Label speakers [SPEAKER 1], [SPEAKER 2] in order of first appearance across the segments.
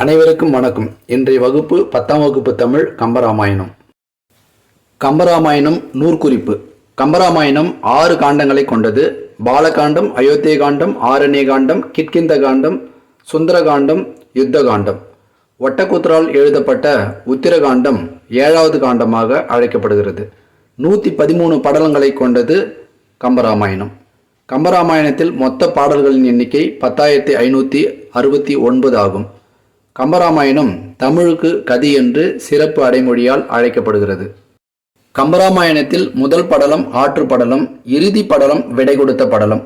[SPEAKER 1] அனைவருக்கும் வணக்கம். இன்றைய வகுப்பு பத்தாம் வகுப்பு தமிழ் கம்பராமாயணம். கம்பராமாயணம் நூற்குறிப்பு. கம்பராமாயணம் ஆறு காண்டங்களை கொண்டது. பாலகாண்டம் அயோத்திய காண்டம் ஆரண்ய காண்டம் கிட்கிந்த காண்டம் சுந்தரகாண்டம் யுத்த காண்டம் ஒட்டக்கூத்தரால் எழுதப்பட்ட உத்திரகாண்டம் ஏழாவது காண்டமாக அழைக்கப்படுகிறது. நூற்றி பதிமூணு படலங்களை கொண்டது கம்பராமாயணம். கம்பராமாயணத்தில் மொத்த பாடல்களின் எண்ணிக்கை பத்தாயிரத்தி ஐநூற்றி அறுபத்தி ஒன்பது ஆகும். கம்பராமாயணம் தமிழுக்கு கதி என்று சிறப்பு அடைமொழியால் அழைக்கப்படுகிறது. கம்பராமாயணத்தில் முதல் படலம் ஆற்று படலம் இறுதி படலம் விடை கொடுத்த படலம்.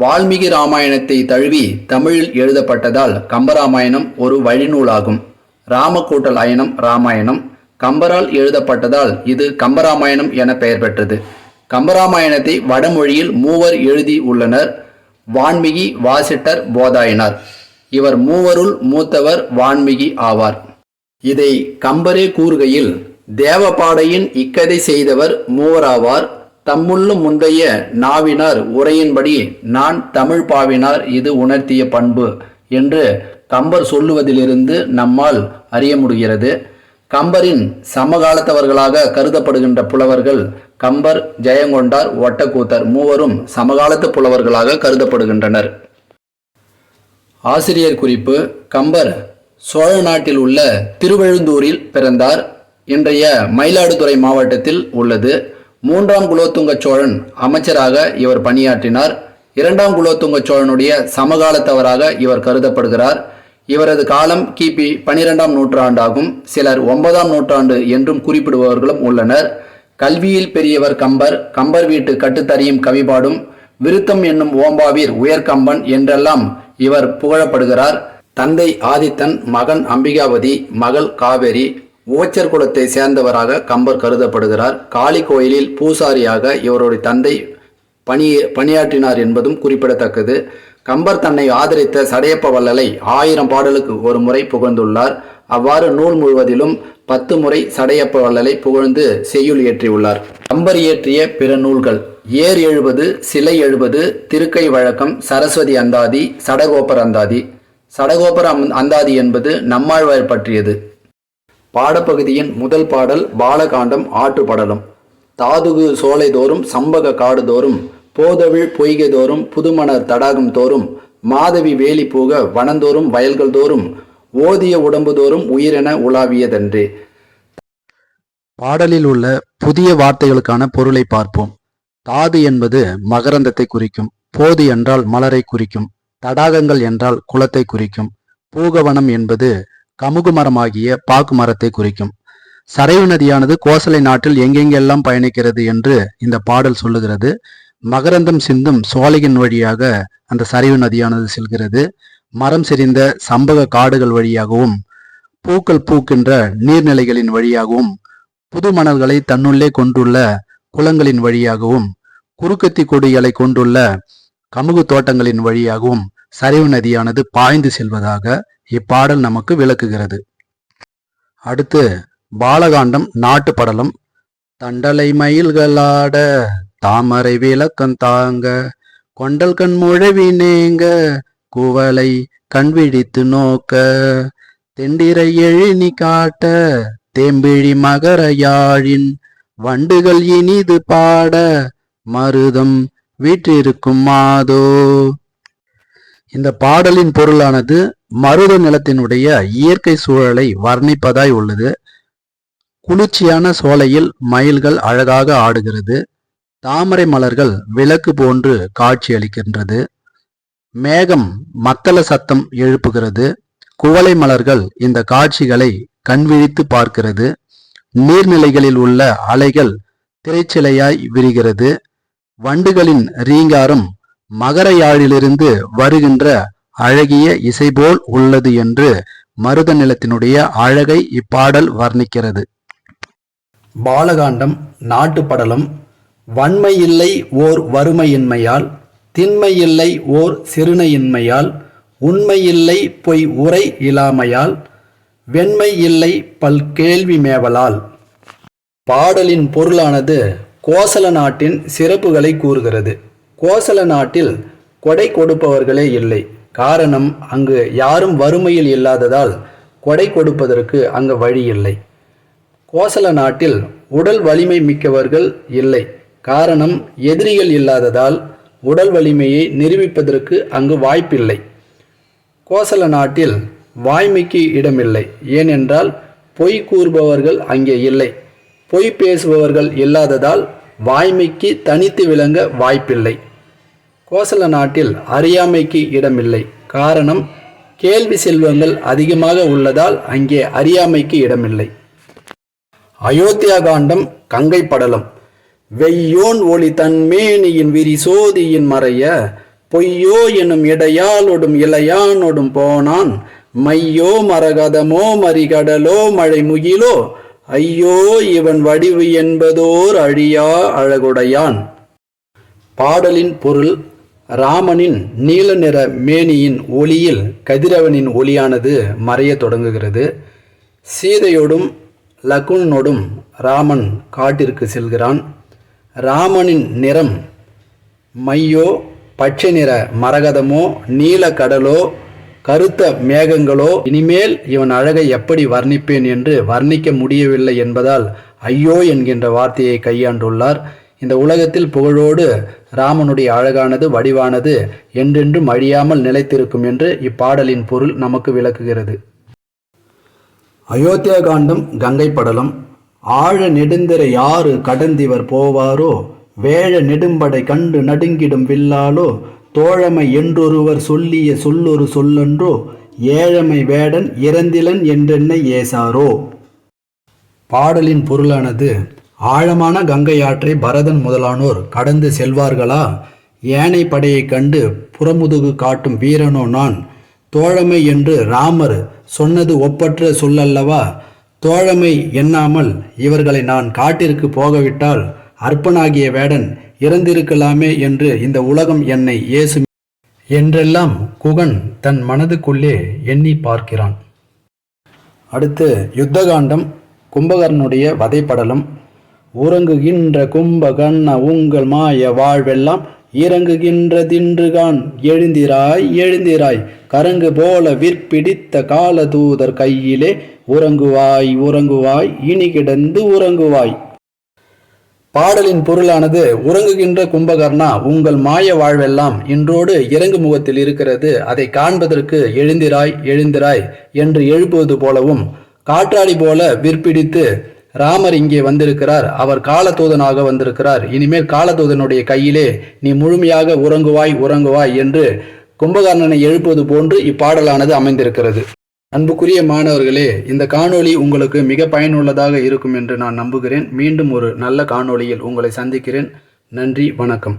[SPEAKER 1] வால்மீகி ராமாயணத்தை தழுவி தமிழில் எழுதப்பட்டதால் கம்பராமாயணம் ஒரு வழிநூலாகும். ராமக்கூட்டல் அயனம் ராமாயணம். கம்பரால் எழுதப்பட்டதால் இது கம்பராமாயணம் என பெயர் பெற்றது. கம்பராமாயணத்தை வடமொழியில் மூவர் எழுதி உள்ளனர். வான்மிகி வாசிட்டர் போதாயினார். இவர் மூவருள் மூத்தவர் வான்மிகி ஆவார். இதை கம்பரே கூறுகையில் தேவபாடையின் இக்கதை செய்தவர் மூவராவார். தம்முள்ளும் முந்தைய நாவினார் உரையின்படி நான் தமிழ் பாவினார் இது உணர்த்திய பண்பு என்று கம்பர் சொல்லுவதிலிருந்து நம்மால் அறிய முடிகிறது. கம்பரின் சமகாலத்தவர்களாக கருதப்படுகின்ற புலவர்கள் கம்பர் ஜெயங்கொண்டார் ஒட்டக்கூத்தர் மூவரும் சமகாலத்து புலவர்களாக கருதப்படுகின்றனர். ஆசிரியர் குறிப்பு கம்பர் சோழ நாட்டில் உள்ள திருவழுந்தூரில் பிறந்தார். இன்றைய மயிலாடுதுறை மாவட்டத்தில் உள்ளது. மூன்றாம் குலோத்துங்க சோழன் அமைச்சராக இவர் பணியாற்றினார். இரண்டாம் குலோத்துங்க சோழனுடைய சமகாலத்தவராக இவர் கருதப்படுகிறார். இவரது காலம் கிபி பனிரெண்டாம் நூற்றாண்டாகும். சிலர் ஒன்பதாம் நூற்றாண்டு என்றும் குறிப்பிடுபவர்களும் உள்ளனர். கல்வியில் பெரியவர் கம்பர் கம்பர் வீட்டு கட்டுத்தறியும் கவிபாடும் விருத்தம் என்னும் ஓம்பாவீர் உயர்கம்பன் என்றெல்லாம் இவர் புகழப்படுகிறார். தந்தை ஆதித்தன் மகன் அம்பிகாவதி மகள் காவேரி ஓச்சர் குலத்தை சேர்ந்தவராக கம்பர் கருதப்படுகிறார். காளி கோயிலில் பூசாரியாக இவருடைய தந்தை பணி பணியாற்றினார் என்பதும் குறிப்பிடத்தக்கது. கம்பர் தன்னை ஆதரித்த சடையப்ப வள்ளலை ஆயிரம் பாடலுக்கு ஒரு முறை புகழ்ந்துள்ளார். அவ்வாறு நூல் முழுவதிலும் பத்து முறை சடையப்ப வள்ளலை புகழ்ந்து செய்யுள் இயற்றியுள்ளார் கம்பர் இயற்றிய பிற நூல்கள் ஏர் எழுபது சிலை எழுபது திருக்கை வழக்கம் சரஸ்வதி அந்தாதி சடகோபர் அந்தாதி. சடகோபர் அம்- அந்தாதி என்பது நம்மாழ்வார் பற்றியது. பாடப்பகுதியின் முதல் பாடல் பாலகாண்டம் ஆட்டு படலம். தாதுகு சோலை தோறும் சம்பக காடு தோறும் போதவிழ் பொய்கை தோறும் புதுமணர் தடாகம் தோறும் மாதவி வேலி போக வனந்தோறும் வயல்கள் தோறும் ஓதிய உடம்பு தோறும் உயிரென உலாவியதன்று. பாடலில் உள்ள புதிய வார்த்தைகளுக்கான பொருளை பார்ப்போம். தாது என்பது மகரந்தத்தை குறிக்கும் போது என்றால் மலரை குறிக்கும் தடாகங்கள் என்றால் குளத்தை குறிக்கும் பூகவனம் என்பது கமுகு மரமாகிய பாக்கு மரத்தை குறிக்கும். சரையு நதியானது கோசலை நாட்டில் எங்கெங்கெல்லாம் பயணிக்கிறது என்று இந்த பாடல் சொல்லுகிறது. மகரந்தம் சிந்தும் சோலையின் வழியாக அந்த சரிவு நதியானது செல்கிறது. மரம் செறிந்த சம்பக காடுகள் வழியாகவும் பூக்கள் பூக்கின்ற நீர்நிலைகளின் வழியாகவும் புது மணல்களை தன்னுள்ளே கொண்டுள்ள குளங்களின் வழியாகவும் குறுக்கத்தி கொடிகளை கொண்டுள்ள கமுகு தோட்டங்களின் வழியாகவும் சரிவு நதியானது பாய்ந்து செல்வதாக இப்பாடல் நமக்கு விளக்குகிறது. அடுத்து பாலகாண்டம் நாட்டு படலம் தண்டலை மயில்களாட தாமரை விளக்கம் தாங்க கொண்டல் கண் முழவி நேங்க குவளை கண் விழித்து நோக்க தெண்டிரை எழினி காட்ட தேம்பிழி மகர யாழின் வண்டுகள் இனிது பாட மருதம் வீற்றிருக்கும் மாதோ. இந்த பாடலின் பொருளானது மருத நிலத்தினுடைய இயற்கை சூழலை வர்ணிப்பதாய் உள்ளது. குளிர்ச்சியான சோலையில் மயில்கள் அழகாக ஆடுகிறது. தாமரை மலர்கள் விளக்கு போன்று காட்சியளிக்கின்றது மேகம் மத்தள சத்தம் எழுப்புகிறது. குவளை மலர்கள் இந்த காட்சிகளை கண்விழித்து பார்க்கிறது. நீர்நிலைகளில் உள்ள அலைகள் திரைச்சிலையாய் விரிகிறது. வண்டுகளின் ரீங்காரம் மகர யாழிலிருந்து வருகின்ற அழகிய இசைபோல் உள்ளது என்று மருத நிலத்தினுடைய அழகை இப்பாடல் வர்ணிக்கிறது. பாலகாண்டம் நாட்டுப்படலம் வன்மை இல்லை ஓர் வறுமையின்மையால் திண்மை இல்லை ஓர் சிறுனையின்மையால் உண்மையில்லை பொய் உரை இல்லாமையால் வெண்மை இல்லை பல் கேள்வி மேவலால். பாடலின் பொருளானது கோசல நாட்டின் சிறப்புகளை கூறுகிறது. கோசல நாட்டில் கொடை கொடுப்பவர்களே இல்லை. காரணம் அங்கு யாரும் வறுமையில் இல்லாததால் கொடை கொடுப்பதற்கு அங்கு வழி இல்லை. கோசல நாட்டில் உடல் வலிமை மிக்கவர்கள் இல்லை. காரணம் எதிரிகள் இல்லாததால் உடல் வலிமையை நிரூபிப்பதற்கு அங்கு வாய்ப்பில்லை. கோசல நாட்டில் வாய்மைக்கு இடமில்லை. ஏனென்றால் பொய் கூறுபவர்கள் அங்கே இல்லை. பொய் பேசுபவர்கள் இல்லாததால் வாய்மைக்கு தனித்து விளங்க வாய்ப்பில்லை. கோசல நாட்டில் அறியாமைக்கு இடமில்லை. காரணம் கேள்வி செல்வங்கள் அதிகமாக உள்ளதால் அங்கே அறியாமைக்கு இடமில்லை. அயோத்தியா காண்டம் கங்கை படலம். வெய்யோன் ஒளி தன்மேனியின் விரி சோதியின் மறைய பொய்யோ எனும் இடையாளொடும் இளையானொடும் போனான். மையோ மரகதமோ மறிகடலோ மழை முகிலோ ஐயோ இவன் வடிவு என்பதோர் அழியா அழகுடையான். பாடலின் பொருள் ராமனின் நீல நிற மேனியின் ஒளியில் கதிரவனின் ஒளியானது மறையத் தொடங்குகிறது. சீதையோடும் லகுனோடும் ராமன் காட்டிற்கு செல்கிறான். ராமனின் நிறம் மையோ பச்சை நிற மரகதமோ நீல கடலோ கருத்த மேகங்களோ இனிமேல் இவன் அழகை எப்படி வர்ணிப்பேன் என்று வர்ணிக்க முடியவில்லை என்பதால் ஐயோ என்கின்ற வார்த்தையை கையாண்டுள்ளார். இந்த உலகத்தில் புகழோடு ராமனுடைய அழகானது வடிவானது என்றென்றும் அழியாமல் நிலைத்திருக்கும் என்று இப்பாடலின் பொருள் நமக்கு விளக்குகிறது. அயோத்தியா காண்டம் கங்கை படலம். ஆழ நெடுந்திர யாரு கடந்திவர் போவாரோ? வேழ நெடும்படை கண்டு நடுங்கிடும் வில்லாலோ? தோழமை என்றொருவர் சொல்லிய சொல்லொரு சொல்லன்றோ ஏழமை வேடன் இறந்திலன் என்றென்ன ஏசாரோ? பாடலின் பொருளானது ஆழமான கங்கை ஆற்றை பரதன் முதலானோர் கடந்து செல்வார்களா? ஏனை படையைக் கண்டு புறமுதுகு காட்டும் வீரனோ நான்? தோழமை என்று ராமர் சொன்னது ஒப்பற்ற சொல்லல்லவா? தோழமை எண்ணாமல் இவர்களை நான் காட்டிற்கு போகவிட்டால் அற்பனாகிய வேடன் இறந்திருக்கலாமே என்று இந்த உலகம் என்னை ஏசும் என்றெல்லாம் குகன் தன் மனதுக்குள்ளே எண்ணி பார்க்கிறான். அடுத்து யுத்தகாண்டம் கும்பகர்ணனுடைய வதைப்படலம். உறங்குகின்ற கும்பகர்ண உங்கள் மாய வாழ்வெல்லாம் இறங்குகின்ற தின்றுகான். எழுந்திராய் எழுந்திராய் கரங்கு போல விற்பிடித்த காலதூதர் கையிலே உறங்குவாய் உறங்குவாய் இனி கிடந்து உறங்குவாய். பாடலின் பொருளானது உறங்குகின்ற கும்பகர்ணா உங்கள் மாய வாழ்வெல்லாம் இன்றோடு இறங்கு முகத்தில் இருக்கிறது. அதை காண்பதற்கு எழுந்திராய் எழுந்திராய் என்று எழுப்புவது போலவும் காற்றாடி போல விற்பிடித்து ராமர் இங்கே வந்திருக்கிறார். அவர் காலதூதனாக வந்திருக்கிறார். இனிமேல் காலதூதனுடைய கையிலே நீ முழுமையாக உறங்குவாய் உறங்குவாய் என்று கும்பகர்ணனை எழுப்புவது போன்று இப்பாடலானது அமைந்திருக்கிறது. அன்புக்குரிய மாணவர்களே இந்த காணொளி உங்களுக்கு மிக பயனுள்ளதாக இருக்கும் என்று நான் நம்புகிறேன். மீண்டும் ஒரு நல்ல காணொளியில் உங்களை சந்திக்கிறேன். நன்றி வணக்கம்.